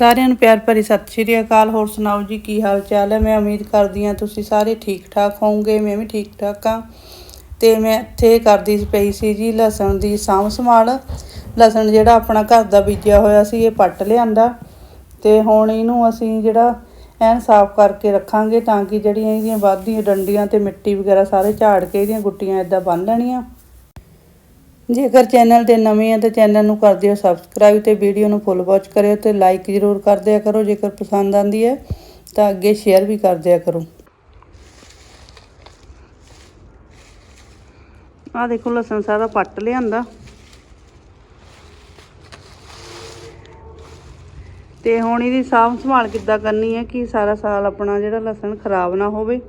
ਸਾਰਿਆਂ ਨੂੰ ਪਿਆਰ ਭਰੀ ਸਤਿ ਸ਼੍ਰੀ ਅਕਾਲ। ਹੋਰ ਸੁਣਾਓ ਜੀ, ਕੀ ਹਾਲ ਚਾਲ ਹੈ? ਮੈਂ ਉਮੀਦ ਕਰਦੀ ਹਾਂ ਤੁਸੀਂ ਸਾਰੇ ਠੀਕ ਠਾਕ ਹੋਵੋਗੇ, ਮੈਂ ਵੀ ਠੀਕ ਠਾਕ ਹਾਂ। ਤੇ ਮੈਂ ਇੱਥੇ ਕਰਦੀ ਪਈ ਸੀ ਜੀ ਲਸਣ ਦੀ ਸਾਂਭ ਸੰਭਾਲ। ਲਸਣ ਜਿਹੜਾ ਆਪਣਾ ਘਰ ਦਾ ਬੀਜਿਆ ਹੋਇਆ ਸੀ, ਇਹ ਪੱਟ ਲਿਆਂਦਾ। ਤੇ ਹੁਣ ਇਹਨੂੰ ਅਸੀਂ ਜਿਹੜਾ ਐਨ ਸਾਫ਼ ਕਰਕੇ ਰੱਖਾਂਗੇ ਤਾਂ ਕਿ ਜਿਹੜੀਆਂ ਇਹਦੀਆਂ ਵੱਧਦੀਆਂ ਡੰਡੀਆਂ ਤੇ ਮਿੱਟੀ ਵਗੈਰਾ ਸਾਰੇ ਝਾੜ ਕੇ ਇਹਦੀਆਂ ਗੁੱਟੀਆਂ ਇਦਾਂ ਬੰਨ ਲੈਣੀਆਂ। ਜੇਕਰ ਚੈਨਲ ਤੇ ਨਵੇਂ ਆ ਤਾਂ ਚੈਨਲ ਨੂੰ ਕਰ ਦਿਓ ਸਬਸਕ੍ਰਾਈਬ ਤੇ ਵੀਡੀਓ ਨੂੰ ਫੁੱਲ ਵਾਚ ਕਰਿਓ ਤੇ ਲਾਈਕ ਜ਼ਰੂਰ ਕਰ ਦਿਆ ਕਰੋ ਜੇਕਰ ਪਸੰਦ ਆਂਦੀ ਹੈ ਤਾਂ ਅੱਗੇ ਸ਼ੇਅਰ ਵੀ ਕਰ ਦਿਆ ਕਰੋ। ਆ ਦੇਖੋ ਲਸਣ ਸਾਰਾ ਪੱਟ ਲਿਆਂਦਾ। ਤੇ ਹੁਣ ਇਹਦੀ ਸਾਂਭ ਸੰਭਾਲ ਕਿੱਦਾਂ ਕਰਨੀ ਹੈ ਕਿ ਸਾਰਾ ਸਾਲ ਆਪਣਾ ਜਿਹੜਾ ਲਸਣ ਖਰਾਬ ਨਾ ਹੋਵੇ।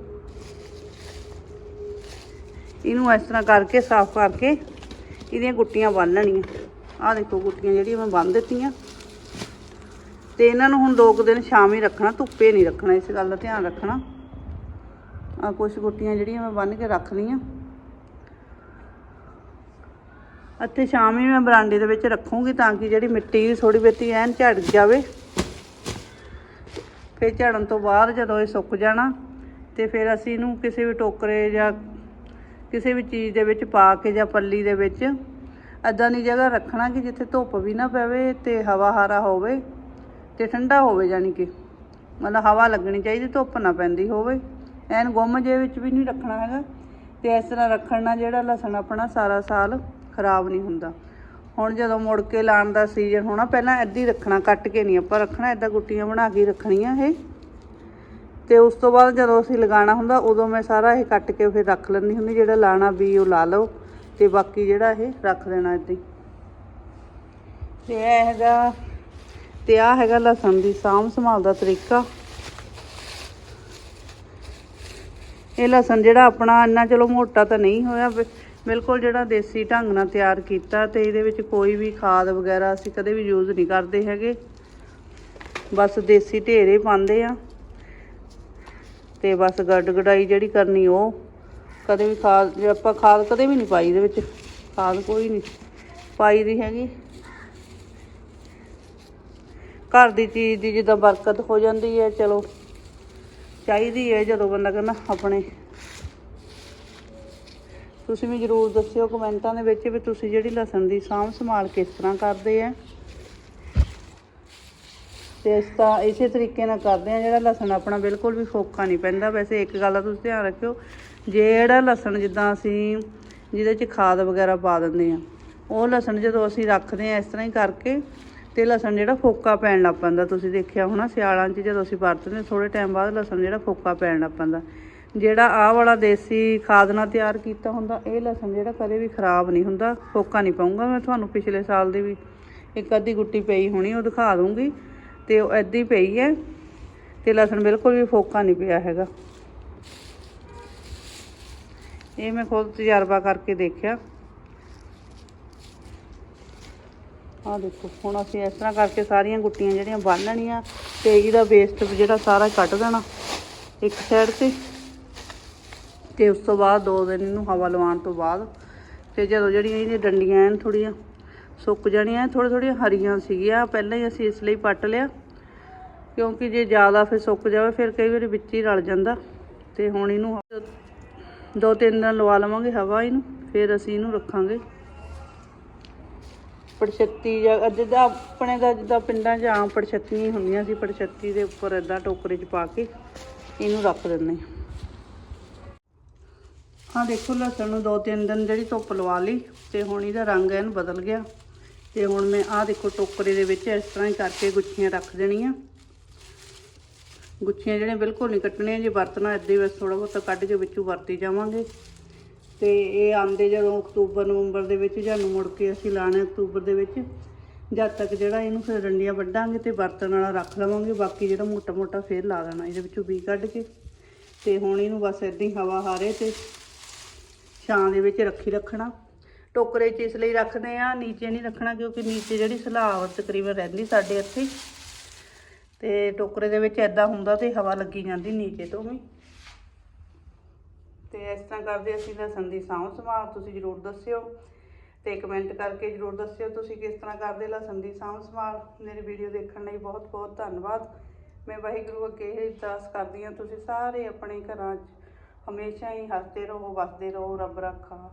ਇਹਨੂੰ ਇਸ ਤਰ੍ਹਾਂ ਕਰਕੇ ਸਾਫ਼ ਕਰਕੇ ਇਹਦੀਆਂ ਗੁੱਟੀਆਂ ਬੰਨ ਲੈਣੀਆਂ ਆਹ ਦੇਖੋ ਗੁੱਟੀਆਂ ਜਿਹੜੀਆਂ ਮੈਂ ਬੰਨ ਦਿੱਤੀਆਂ। ਤੇ ਇਹਨਾਂ ਨੂੰ ਹੁਣ ਦੋ ਕੁ ਦਿਨ ਸ਼ਾਮ ਹੀ ਰੱਖਣਾ, ਧੁੱਪੇ ਨਹੀਂ ਰੱਖਣਾ, ਇਸ ਗੱਲ ਦਾ ਧਿਆਨ ਰੱਖਣਾ। ਆ ਕੁਝ ਗੁੱਟੀਆਂ ਜਿਹੜੀਆਂ ਮੈਂ ਬੰਨ ਕੇ ਰੱਖ ਲਈਆਂ। ਅਤੇ ਸ਼ਾਮ ਹੀ ਮੈਂ ਬਰਾਂਡੇ ਦੇ ਵਿੱਚ ਰੱਖੂੰਗੀ ਤਾਂ ਕਿ ਜਿਹੜੀ ਮਿੱਟੀ ਥੋੜੀ ਬਹੁਤੀ ਐਨ ਝੜ ਜਾਵੇ। ਫਿਰ ਝੜਨ ਤੋਂ ਬਾਅਦ ਜਦੋਂ ਇਹ ਸੁੱਕ ਜਾਣਾ, ਤੇ ਫਿਰ ਅਸੀਂ ਇਹਨੂੰ ਕਿਸੇ ਵੀ ਟੋਕਰੇ ਜਾਂ ਕਿਸੇ ਵੀ ਚੀਜ਼ ਦੇ ਵਿੱਚ ਪਾ ਕੇ ਜਾਂ ਪੱਲੀ ਦੇ ਵਿੱਚ ਐਦਾਂ ਦੀ ਜਗ੍ਹਾ ਰੱਖਣਾ ਕਿ ਜਿੱਥੇ ਧੁੱਪ ਵੀ ਨਾ ਪਵੇ ਤੇ ਹਵਾ ਹਾਰਾ ਹੋਵੇ ਤੇ ਠੰਡਾ ਹੋਵੇ ਯਾਨੀ ਕਿ। ਮਤਲਬ ਹਵਾ ਲੱਗਣੀ ਚਾਹੀਦੀ, ਧੁੱਪ ਨਾ ਪੈਂਦੀ ਹੋਵੇ। ਐਨ ਗੁੰਮ ਜੇ ਵਿੱਚ ਵੀ ਨਹੀਂ ਰੱਖਣਾ ਹੈਗਾ ਤੇ ਇਸ ਤਰ੍ਹਾਂ ਰੱਖਣ ਨਾਲ ਜਿਹੜਾ ਲਸਣ ਆਪਣਾ ਸਾਰਾ ਸਾਲ ਖਰਾਬ ਨਹੀਂ ਹੁੰਦਾ। ਹੁਣ ਜਦੋਂ ਮੁੜ ਕੇ ਲਾਉਣ ਦਾ ਸੀਜ਼ਨ ਹੋਣਾ, ਪਹਿਲਾਂ ਐਦੀ ਰੱਖਣਾ, ਕੱਟ ਕੇ ਨਹੀਂ ਆਪਾਂ ਰੱਖਣਾ ਐਦਾਂ ਗੁੱਟੀਆਂ ਬਣਾ ਕੇ ਹੀ ਰੱਖਣੀਆਂ ਇਹ। ਤੇ ਉਸ ਤੋਂ ਬਾਅਦ ਜਦੋਂ ਅਸੀਂ ਲਗਾਉਣਾ ਹੁੰਦਾ, ਉਦੋਂ ਮੈਂ ਸਾਰਾ ਇਹ ਕੱਟ ਕੇ ਫਿਰ ਰੱਖ ਲੈਂਦੀ ਹੁੰਦੀ, ਜਿਹੜਾ ਲਾਣਾ ਵੀ ਉਹ ਲਾ ਲਓ ਤੇ ਬਾਕੀ ਜਿਹੜਾ ਇਹ ਰੱਖ ਦੇਣਾ ਏਦਾਂ ਹੀ। ਤੇ ਇਹ ਹੈਗਾ, ਤੇ ਆ ਹੈਗਾ ਲਸਣ ਦੀ ਸਾਂਭ ਸੰਭਾਲ ਦਾ ਤਰੀਕਾ। ਇਹ ਲਸਣ ਜਿਹੜਾ ਆਪਣਾ ਇੰਨਾ ਚਲੋ ਮੋਟਾ ਤਾਂ ਨਹੀਂ ਹੋਇਆ ਬਿਲਕੁਲ ਜਿਹੜਾ ਦੇਸੀ ਢੰਗ ਨਾਲ ਤਿਆਰ ਕੀਤਾ ਤੇ ਇਹਦੇ ਵਿੱਚ ਕੋਈ ਵੀ ਖਾਦ ਵਗੈਰਾ ਅਸੀਂ ਕਦੇ ਵੀ ਯੂਜ਼ ਨਹੀਂ ਕਰਦੇ ਹੈਗੇ। ਬਸ ਦੇਸੀ ਢੇਰੇ ਪਾਉਂਦੇ ਆ। ਤੇ ਬਸ ਗੱਡ ਗਡਾਈ ਜਿਹੜੀ ਕਰਨੀ ਉਹ। ਕਦੇ ਵੀ ਖਾਦ, ਜੇ ਆਪਾਂ ਖਾਦ ਕਦੇ ਵੀ ਨਹੀਂ ਪਾਈ ਇਹਦੇ ਵਿੱਚ। ਖਾਦ ਕੋਈ ਨਹੀਂ। ਪਾਈ ਦੀ ਹੈਗੀ। ਘਰ ਦੀ ਚੀਜ਼ ਦੀ ਜਿੱਦਾਂ ਬਰਕਤ ਹੋ ਜਾਂਦੀ ਹੈ, ਚਲੋ। ਚਾਹੀਦੀ ਹੈ ਜਦੋਂ ਬੰਦਾ ਕਹਿੰਦਾ ਆਪਣੇ। ਤੁਸੀਂ ਵੀ ਜਰੂਰ ਦੱਸਿਓ ਕਮੈਂਟਾਂ ਦੇ ਵਿੱਚ ਵੀ ਤੁਸੀਂ ਜਿਹੜੀ ਲਸਣ ਦੀ ਸਾਂਭ ਸੰਭਾਲ ਕਿਸ ਤਰ੍ਹਾਂ ਕਰਦੇ ਆ। ਤੇ ਇਸ ਤਾਂ ਇਸੇ ਤਰੀਕੇ ਨਾਲ ਕਰਦੇ ਆ, ਜਿਹੜਾ ਲਸਣ ਆਪਣਾ ਬਿਲਕੁਲ ਵੀ ਫੋਕਾ ਨਹੀਂ ਪੈਂਦਾ। ਵੈਸੇ ਇੱਕ ਗੱਲ ਦਾ ਤੁਸੀਂ ਧਿਆਨ ਰੱਖਿਓ, ਜਿਹੜਾ ਲਸਣ ਜਿੱਦਾਂ ਅਸੀਂ ਜਿਹਦੇ 'ਚ ਖਾਦ ਵਗੈਰਾ ਪਾ ਦਿੰਦੇ ਆ, ਉਹ ਲਸਣ ਜਦੋਂ ਅਸੀਂ ਰੱਖਦੇ ਆ ਇਸ ਤਰ੍ਹਾਂ ਹੀ ਕਰਕੇ ਤੇ ਲਸਣ ਜਿਹੜਾ ਫੋਕਾ ਪੈਣ ਲੱਗ ਪੈਂਦਾ। ਤੁਸੀਂ ਦੇਖਿਆ ਹੋਣਾ ਸਿਆਲਾਂ 'ਚ ਜਦੋਂ ਅਸੀਂ ਵਰਤਦੇ ਥੋੜੇ ਟਾਈਮ ਬਾਅਦ ਲਸਣ ਜਿਹੜਾ ਫੋਕਾ ਪੈਣ ਲੱਗ ਪੈਂਦਾ। ਜਿਹੜਾ ਆਹ ਵਾਲਾ ਦੇਸੀ ਖਾਦ ਨਾਲ ਤਿਆਰ ਕੀਤਾ ਹੁੰਦਾ, ਇਹ ਲਸਣ ਜਿਹੜਾ ਕਦੇ ਵੀ ਖਰਾਬ ਨਹੀਂ ਹੁੰਦਾ, ਫੋਕਾ ਨਹੀਂ ਪਾਉਂਗਾ ਮੈਂ ਤੁਹਾਨੂੰ ਪਿਛਲੇ ਸਾਲ ਦੀ ਵੀ ਇੱਕ ਅੱਧੀ ਗੁੱਟੀ ਪਈ ਹੋਣੀ, ਉਹ ਦਿਖਾ ਦੂੰਗੀ ਤੇ ਉਹ ਏਦਾਂ ਹੀ ਪਈ ਹੈ ਤੇ ਲਸਣ ਬਿਲਕੁਲ ਵੀ ਫੋਕਾ ਨਹੀਂ ਪਿਆ ਹੈਗਾ। ਇਹ ਮੈਂ ਖੁਦ ਤਜਰਬਾ ਕਰਕੇ ਦੇਖਿਆ। ਆਹ ਦੇਖੋ, ਹੁਣ ਅਸੀਂ ਇਸ ਤਰ੍ਹਾਂ ਕਰਕੇ ਸਾਰੀਆਂ ਗੁੱਟੀਆਂ ਜਿਹੜੀਆਂ ਬੰਨ ਲੈਣੀਆਂ ਤੇ ਇਹਦਾ ਵੇਸਟ ਜਿਹੜਾ ਸਾਰਾ ਕੱਟ ਦੇਣਾ ਇੱਕ ਸਾਈਡ ਤੇ। ਤੇ ਉਸ ਤੋਂ ਬਾਅਦ ਦੋ ਦਿਨ ਇਹਨੂੰ ਹਵਾ ਲਵਾਉਣ ਤੋਂ ਬਾਅਦ, ਤੇ ਜਦੋਂ ਜਿਹੜੀਆਂ ਇਹਦੀਆਂ ਡੰਡੀਆਂ ਐਨ ਥੋੜੀਆਂ ਸੁੱਕ ਜਾਣੀਆਂ ਥੋੜ੍ਹ ਥੋੜ੍ਹੀਆਂ ਹਰੀਆਂ ਸੀਗੀਆਂ, ਪਹਿਲਾਂ ਹੀ ਅਸੀਂ ਇਸ ਲਈ ਪੱਟ ਲਿਆ। ਕਿਉਂਕਿ ਜੇ ਜ਼ਿਆਦਾ ਫਿਰ ਸੁੱਕ ਜਾਵੇ, ਫਿਰ ਕਈ ਵਾਰੀ ਵਿੱਚ ਹੀ ਰਲ ਜਾਂਦਾ। ਤੇ ਹੁਣ ਇਹਨੂੰ ਦੋ ਤਿੰਨ ਦਿਨ ਲਵਾ ਲਵਾਂਗੇ ਹਵਾ ਇਹਨੂੰ, ਫਿਰ ਅਸੀਂ ਇਹਨੂੰ ਰੱਖਾਂਗੇ। ਪੜਛੱਤੀ ਜਾਂ ਜਿੱਦਾਂ ਆਪਣੇ ਦਾ ਜਿੱਦਾਂ ਪਿੰਡਾਂ 'ਚ ਆਮ ਪੜਛੱਤੀਆਂ ਹੁੰਦੀਆਂ ਸੀ, ਪੜਛੱਤੀ ਦੇ ਉੱਪਰ ਏਦਾਂ ਟੋਕਰੇ 'ਚ ਪਾ ਕੇ ਇਹਨੂੰ ਰੱਖ ਦਿੰਦੇ ਹਾਂ। ਹਾਂ ਦੇਖੋ ਲਸਣ ਨੂੰ ਦੋ ਤਿੰਨ ਦਿਨ ਜਿਹੜੀ ਧੁੱਪ ਲਵਾ ਲਈ, ਤੇ ਹੁਣ ਇਹਦਾ ਰੰਗ ਐਨ ਬਦਲ ਗਿਆ। ਤੇ ਹੁਣ ਮੈਂ ਆਹ ਦੇਖੋ ਟੋਕਰੇ ਦੇ ਵਿੱਚ ਇਸ ਤਰ੍ਹਾਂ ਹੀ ਕਰਕੇ ਗੁੱਛੀਆਂ ਰੱਖ ਦੇਣੀਆਂ। ਗੁੱਛੀਆਂ ਜਿਹੜੀਆਂ ਬਿਲਕੁਲ ਨਹੀਂ ਕੱਟਣੀਆਂ, ਜੇ ਵਰਤਣਾ ਇੱਦਾਂ ਹੀ ਬਸ ਥੋੜਾ ਬਹੁਤਾ ਕੱਢ ਕੇ ਵਿੱਚੋਂ ਵਰਤੀ ਜਾਵਾਂਗੇ। ਤੇ ਇਹ ਆਂਦੇ ਜਦੋਂ ਅਕਤੂਬਰ, ਨਵੰਬਰ ਦੇ ਵਿੱਚ ਜਾਂ ਨੂੰ ਮੁੜ ਕੇ ਅਸੀਂ ਲਾਣੇ ਅਕਤੂਬਰ ਦੇ ਵਿੱਚ, ਜਦ ਤੱਕ ਜਿਹੜਾ ਇਹਨੂੰ ਫਿਰ ਡੰਡੀਆਂ ਵੱਢਾਂਗੇ ਤੇ ਬਰਤਨ ਵਾਲਾ ਰੱਖ ਲਵਾਂਗੇ, ਬਾਕੀ ਜਿਹੜਾ ਮੋਟਾ ਮੋਟਾ ਫੇਰ ਲਾ ਦੇਣਾ, ਇਹਦੇ ਵਿੱਚੋਂ ਬੀ ਕੱਢ ਕੇ। ਤੇ ਹੁਣ ਇਹਨੂੰ ਬਸ ਇਦਾਂ ਹੀ ਹਵਾ ਹਾਰੇ ਤੇ ਛਾਂ ਦੇ ਵਿੱਚ ਰੱਖੀ ਰੱਖਣਾ। ਟੋਕਰੇ 'ਚ ਇਸ ਲਈ ਰੱਖਦੇ ਆ ਨੀਚੇ ਨਹੀਂ ਰੱਖਣਾ, ਕਿਉਂਕਿ ਨੀਚੇ ਜਿਹੜੀ ਸਲਾਬ ਤਕਰੀਬਨ ਰਹਿੰਦੀ ਸਾਡੇ ਇੱਥੇ। ਤੇ ਟੋਕਰੇ ਦੇ ਵਿੱਚ ਐਦਾਂ ਹੁੰਦਾ ਤੇ ਹਵਾ ਲੱਗੀ ਜਾਂਦੀ ਨੀਚੇ ਤੋਂ ਵੀ। ਤੇ ਇਸ ਤਰ੍ਹਾਂ ਕਰਦੇ ਅਸੀਂ ਲਸਣ ਦੀ ਸਾਂਭ ਸੰਭਾਲ, ਤੁਸੀਂ ਜ਼ਰੂਰ ਦੱਸਿਓ। ਤੇ ਕਮੈਂਟ ਕਰਕੇ ਜਰੂਰ ਦੱਸਿਓ ਤੁਸੀਂ ਕਿਸ ਤਰ੍ਹਾਂ ਕਰਦੇ ਲਸਣ ਦੀ ਸਾਂਭ ਸੰਭਾਲ। ਮੇਰੀ ਵੀਡੀਓ ਦੇਖਣ ਲਈ ਬਹੁਤ ਬਹੁਤ ਧੰਨਵਾਦ। ਮੈਂ ਵਾਹਿਗੁਰੂ ਅੱਗੇ ਇਹ ਅਰਦਾਸ ਕਰਦੀ ਹਾਂ, ਤੁਸੀਂ ਸਾਰੇ ਆਪਣੇ ਘਰਾਂ 'ਚ ਹਮੇਸ਼ਾ ਹੀ ਹੱਸਦੇ ਰਹੋ, ਵਸਦੇ ਰਹੋ, ਰੱਬ ਰੱਖਾ।